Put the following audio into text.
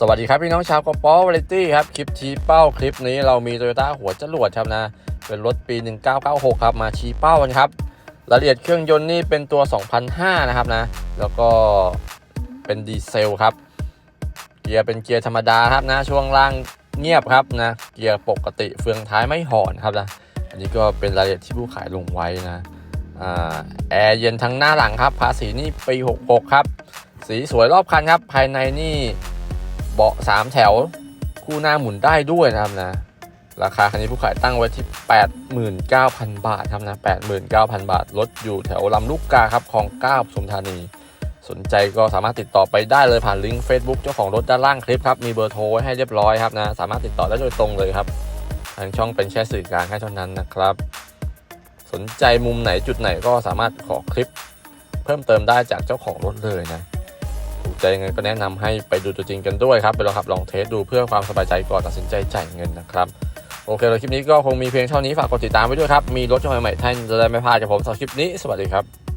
สวัสดีครับพี่น้องชาวกระป๋อวาไรตี้ครับคลิปชี้เป้าคลิปนี้เรามีโตโยต้าหัวจรวดครับนะ เป็นรถปี 1996 ครับ มาชี้เป้ากันครับรายละเอียดเครื่องยนต์นี่เป็นตัว 2005 นะครับนะ แล้วก็เป็นดีเซลครับ เกียร์เป็นเกียร์ธรรมดาครับนะ ช่วงล่างเงียบครับนะ เกียร์ปกติเฟืองท้ายไม่หอนครับนะ อันนี้ก็เป็นรายละเอียดที่ผู้ขายลงไว้นะแอร์เย็นทั้งหน้าหลังครับภาษีนี่ปี 66 ครับ สีสวยรอบคันครับ ภายในนี่ เบาะสามแถว คู่หน้าหมุนได้ด้วยนะครับนะ ราคาคันนี้ผู้ขายตั้งไว้ที่ 89,000 บาทครับนะ 89,000 บาทรถอยู่แถวลำลูกกาครับคลองเก้าปทุมธานี สนใจก็สามารถติดต่อไปได้เลยผ่านลิงก์ Facebook เจ้าของรถด้านล่างคลิปครับ มีเบอร์โทรไว้ให้เรียบร้อยครับนะ สามารถติดต่อได้โดยตรงเลยครับ ทางช่องเป็นแค่สื่อกลางให้เท่านั้นนะครับ สนใจมุมไหนจุดไหนก็สามารถขอคลิป เพิ่มเติมได้จากเจ้าของรถเลยนะ ถูกใจยังไงก็แนะนำให้ไปดูตัวจริงกันด้วยครับไปลองขับลองเทสดูเพื่อความสบายใจก่อนตัดสินใจจ่ายเงินนะครับโอเคแล้วคลิปนี้ก็คงมีเพียงเท่านี้ฝากกดติดตามไว้ด้วยครับ มีรถใหม่ๆท่านจะได้ไม่พลาดจากผมสำหรับคลิปนี้ สวัสดีครับ